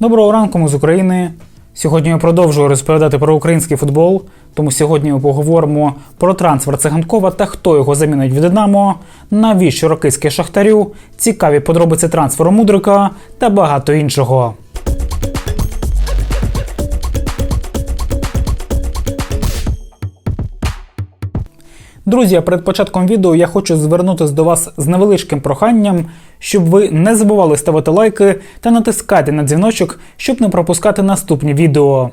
Доброго ранку, ми з України. Сьогодні я продовжую розповідати про український футбол. Тому сьогодні ми поговоримо про трансфер циганкова та хто його замінить в Динамо, навіщо рокиське шахтарю, цікаві подробиці трансферу Мудрика та багато іншого. Друзі, перед початком відео я хочу звернутися до вас з невеличким проханням, щоб ви не забували ставити лайки та натискати на дзвіночок, щоб не пропускати наступні відео.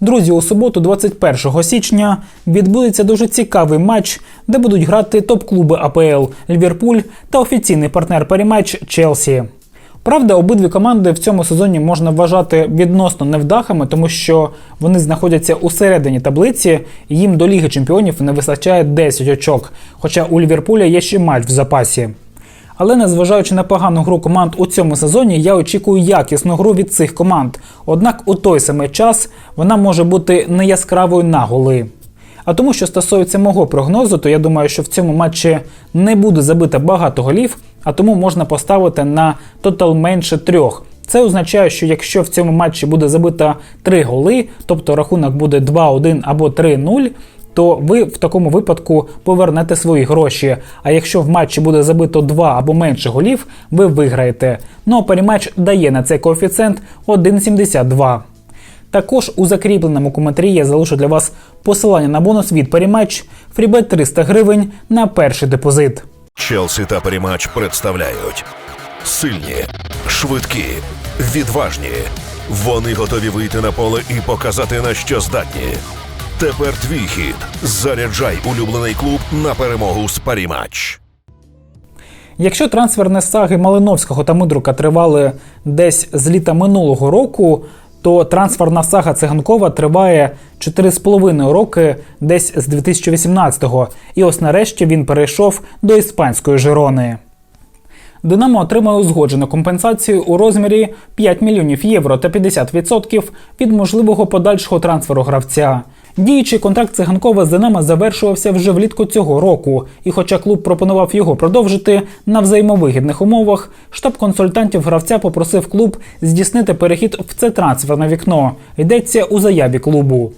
Друзі, у суботу, 21 січня, відбудеться дуже цікавий матч, де будуть грати топ-клуби АПЛ Ліверпуль та офіційний партнер перематч Челсі. Правда, обидві команди в цьому сезоні можна вважати відносно невдахами, тому що вони знаходяться у середині таблиці, і їм до Ліги Чемпіонів не вистачає 10 очок. Хоча у Ліверпуля є ще матч в запасі. Але незважаючи на погану гру команд у цьому сезоні, я очікую якісну гру від цих команд. Однак у той самий час вона може бути не яскравою на голи. А тому, що стосується мого прогнозу, то я думаю, що в цьому матчі не буде забито багато голів, а тому можна поставити на тотал менше трьох. Це означає, що якщо в цьому матчі буде забито 3 голи, тобто рахунок буде 2-1 або 3-0, то ви в такому випадку повернете свої гроші. А якщо в матчі буде забито 2 або менше голів, ви виграєте. Ну а перематч дає на цей коефіцієнт 1,72. Також у закріпленому коментарі я залишу для вас посилання на бонус від Паріматч, фрібет 300 гривень на перший депозит. Челсі та Парімач представляють сильні, швидкі, відважні. Вони готові вийти на поле і показати на що здатні. Тепер твій хід. Заряджай улюблений клуб на перемогу з Парімач. Якщо трансферні саги Малиновського та Мудрука тривали десь з літа минулого року, то трансферна сага Циганкова триває 4,5 роки десь з 2018-го. І ось нарешті він перейшов до іспанської Жирони. Динамо отримає узгоджену компенсацію у розмірі 5 мільйонів євро та 50% від можливого подальшого трансферу гравця. Діючий контракт циганкова з Динамо завершувався вже влітку цього року, і хоча клуб пропонував його продовжити на взаємовигідних умовах, штаб консультантів гравця попросив клуб здійснити перехід в це трансферне вікно. Йдеться у заяві клубу.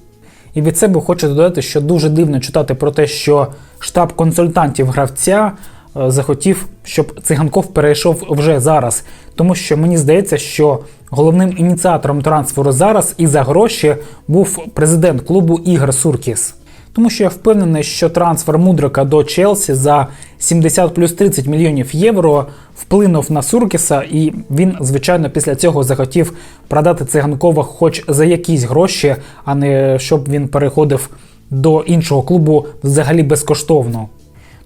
І від себе хочу додати, що дуже дивно читати про те, що штаб консультантів гравця е, захотів, щоб циганков перейшов вже зараз. Тому що мені здається, що головним ініціатором трансферу зараз і за гроші був президент клубу Ігор Суркіс. Тому що я впевнений, що трансфер Мудрика до Челсі за 70 плюс 30 мільйонів євро вплинув на Суркіса, і він, звичайно, після цього захотів продати циганкова хоч за якісь гроші, а не щоб він переходив до іншого клубу взагалі безкоштовно.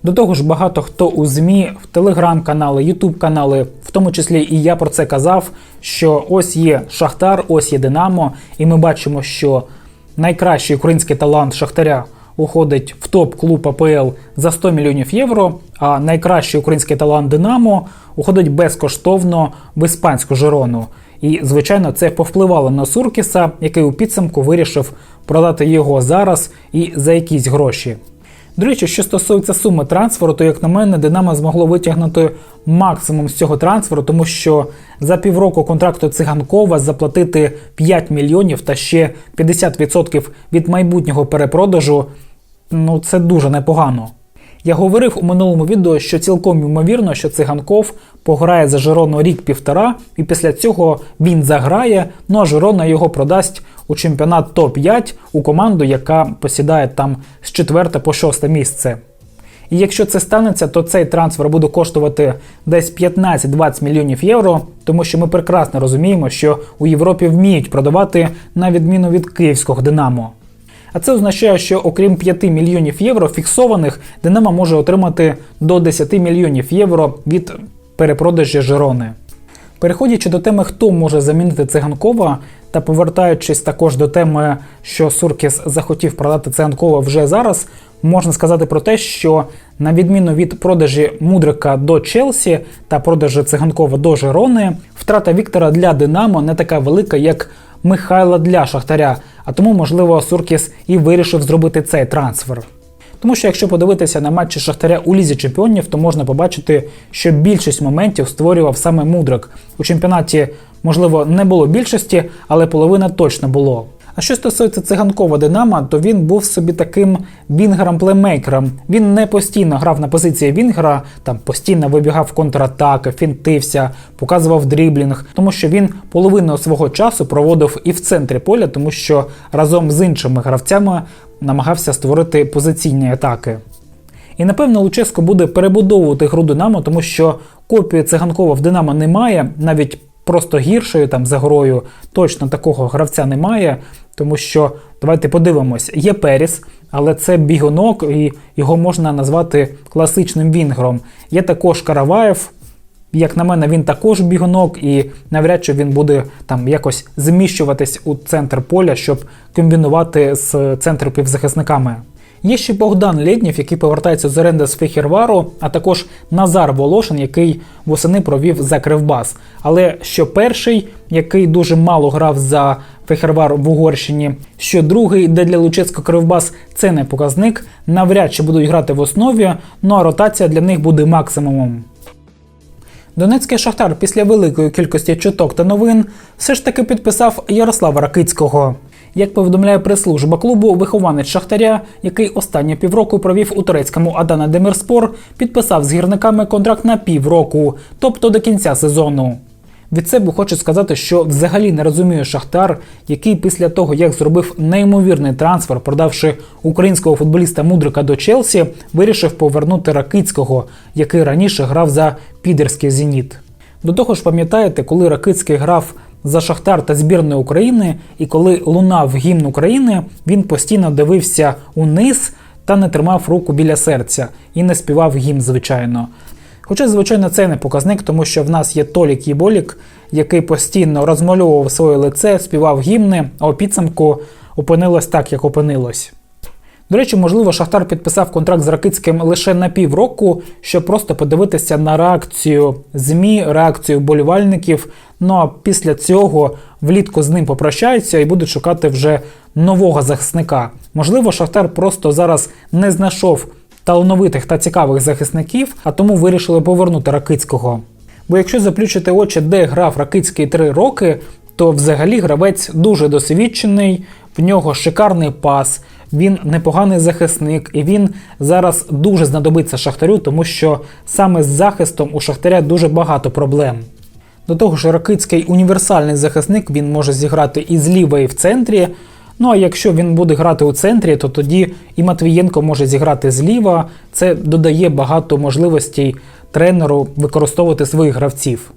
До того ж, багато хто у ЗМІ, в телеграм-канали, ютуб-канали, в тому числі і я про це казав, що ось є Шахтар, ось є Динамо, і ми бачимо, що найкращий український талант Шахтаря уходить в топ-клуб АПЛ за 100 мільйонів євро, а найкращий український талант Динамо уходить безкоштовно в іспанську Жирону. І, звичайно, це повпливало на Суркіса, який у підсумку вирішив продати його зараз і за якісь гроші. До речі, що стосується суми трансферу, то як на мене, Динамо змогло витягнути максимум з цього трансферу, тому що за півроку контракту циганкова заплатити 5 мільйонів та ще 50% від майбутнього перепродажу. Ну це дуже непогано. Я говорив у минулому відео, що цілком ймовірно, що циганков пограє за Жирону рік-півтора, і після цього він заграє, ну а Жирона його продасть у чемпіонат топ-5 у команду, яка посідає там з 4 по 6 місце. І якщо це станеться, то цей трансфер буде коштувати десь 15-20 мільйонів євро, тому що ми прекрасно розуміємо, що у Європі вміють продавати на відміну від київського Динамо. А це означає, що окрім 5 мільйонів євро фіксованих, Динамо може отримати до 10 мільйонів євро від перепродажі Жирони. Переходячи до теми, хто може замінити циганкова, та повертаючись також до теми, що Суркіс захотів продати циганкова вже зараз, можна сказати про те, що на відміну від продажі Мудрика до Челсі та продажі циганкова до Жирони, втрата Віктора для Динамо не така велика, як Михайла для Шахтаря, а тому, можливо, Суркіс і вирішив зробити цей трансфер. Тому що якщо подивитися на матчі Шахтаря у Лізі Чемпіонів, то можна побачити, що більшість моментів створював саме Мудрик. У чемпіонаті Можливо, не було більшості, але половина точно було. А що стосується циганкова Динама, то він був собі таким вінгером-плеймейкером. Він не постійно грав на позиції Вінгера, там постійно вибігав контратаки, фінтився, показував дріблінг, тому що він половину свого часу проводив і в центрі поля, тому що разом з іншими гравцями намагався створити позиційні атаки. І напевно Луческо буде перебудовувати гру Динамо, тому що копії циганкова в Динамо немає, навіть просто гіршою там за грою точно такого гравця немає. Тому що давайте подивимось, є Періс, але це бігунок, і його можна назвати класичним вінгером. Є також Караваєв. Як на мене, він також бігунок, і навряд чи він буде там якось зміщуватись у центр поля, щоб комбінувати з центру півзахисниками. Є ще Богдан Лєднєв, який повертається з оренди з Фехервару, а також Назар Волошин, який восени провів за Кривбас. Але що перший, який дуже мало грав за Фехервар в Угорщині, що другий, де для Лучецька Кривбас це не показник, навряд чи будуть грати в основі, ну а ротація для них буде максимумом. Донецький шахтар після великої кількості чуток та новин все ж таки підписав Ярослава Ракицького. Як повідомляє прес-служба клубу, вихованець Шахтаря, який останні півроку провів у турецькому Адана Демірспор, підписав з гірниками контракт на півроку, тобто до кінця сезону. Від себе хочу сказати, що взагалі не розумію Шахтар, який після того, як зробив неймовірний трансфер, продавши українського футболіста Мудрика до Челсі, вирішив повернути Ракицького, який раніше грав за підерський зеніт. До того ж, пам'ятаєте, коли Ракицький грав за Шахтар та збірної України, і коли лунав гімн України, він постійно дивився униз та не тримав руку біля серця і не співав гімн, звичайно. Хоча, звичайно, це не показник, тому що в нас є Толік Єболік, який постійно розмальовував своє лице, співав гімни, а у підсумку опинилось так, як опинилось. До речі, можливо, Шахтар підписав контракт з Ракицьким лише на півроку, щоб просто подивитися на реакцію ЗМІ, реакцію болівальників. Ну а після цього влітку з ним попрощаються і будуть шукати вже нового захисника. Можливо, Шахтар просто зараз не знайшов талановитих та цікавих захисників, а тому вирішили повернути Ракицького. Бо якщо заплющити очі, де грав Ракицький три роки, то взагалі гравець дуже досвідчений, в нього шикарний пас, він непоганий захисник, і він зараз дуже знадобиться Шахтарю, тому що саме з захистом у Шахтаря дуже багато проблем. До того ж, Ракицький універсальний захисник, він може зіграти і зліва, і в центрі. Ну а якщо він буде грати у центрі, то тоді і Матвієнко може зіграти зліва. Це додає багато можливостей тренеру використовувати своїх гравців.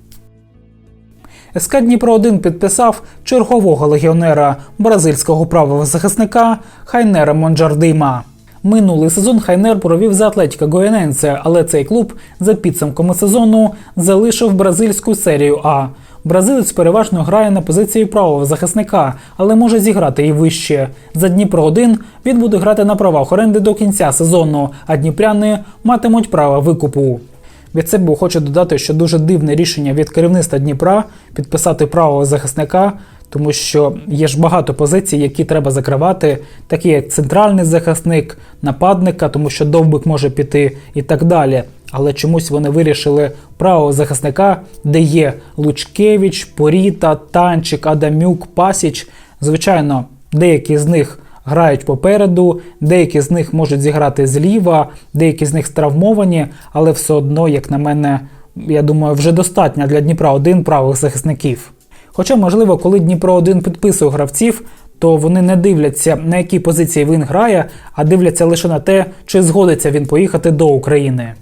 СК Дніпро 1 підписав чергового легіонера бразильського правого захисника Хайнера Монджардима. Минулий сезон Хайнер провів за Атлетіка Гояненце, але цей клуб за підсумками сезону залишив бразильську серію А. Бразилець переважно грає на позиції правого захисника, але може зіграти і вище. За Дніпро 1 він буде грати на правах оренди до кінця сезону, а дніпряни матимуть право викупу. Від себе хочу додати, що дуже дивне рішення від керівництва Дніпра підписати правого захисника, тому що є ж багато позицій, які треба закривати, такі як центральний захисник, нападника, тому що довбик може піти і так далі. Але чомусь вони вирішили правого захисника, де є Лучкевич, Поріта, Танчик, Адамюк, Пасіч. Звичайно, деякі з них грають попереду, деякі з них можуть зіграти зліва, деякі з них травмовані, але все одно, як на мене, я думаю, вже достатньо для Дніпра один правих захисників. Хоча, можливо, коли Дніпро 1 підписує гравців, то вони не дивляться, на якій позиції він грає, а дивляться лише на те, чи згодиться він поїхати до України.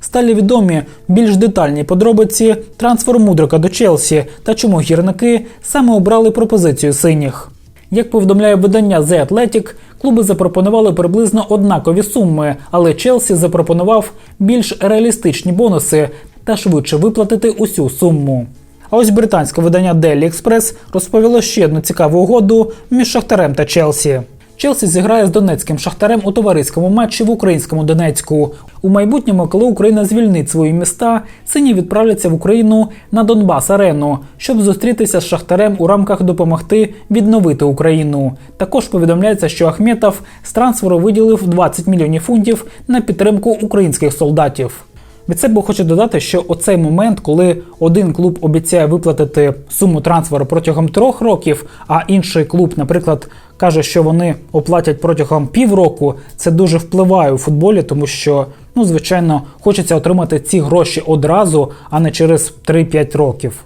Стали відомі більш детальні подробиці трансферу Мудрика до Челсі та чому гірники саме обрали пропозицію синіх. Як повідомляє видання The Athletic, клуби запропонували приблизно однакові суми, але Челсі запропонував більш реалістичні бонуси та швидше виплатити усю суму. А ось британське видання Daily Express розповіло ще одну цікаву угоду між Шахтарем та Челсі. Челсі зіграє з донецьким шахтарем у товариському матчі в українському Донецьку. У майбутньому, коли Україна звільнить свої міста, сині відправляться в Україну на Донбас Арену, щоб зустрітися з шахтарем у рамках допомогти відновити Україну. Також повідомляється, що Ахметов з трансферу виділив 20 мільйонів фунтів на підтримку українських солдатів. Від себе хочу додати, що оцей момент, коли один клуб обіцяє виплатити суму трансферу протягом трьох років, а інший клуб, наприклад, каже, що вони оплатять протягом півроку, це дуже впливає у футболі, тому що, ну, звичайно, хочеться отримати ці гроші одразу, а не через 3-5 років.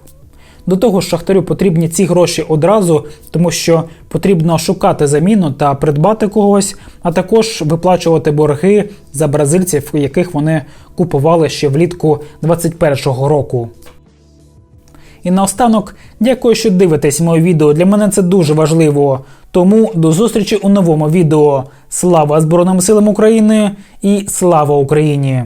До того ж, Шахтарю потрібні ці гроші одразу, тому що потрібно шукати заміну та придбати когось, а також виплачувати борги за бразильців, яких вони купували ще влітку 2021 року. І наостанок, дякую, що дивитесь моє відео. Для мене це дуже важливо. Тому до зустрічі у новому відео. Слава Збройним силам України і слава Україні!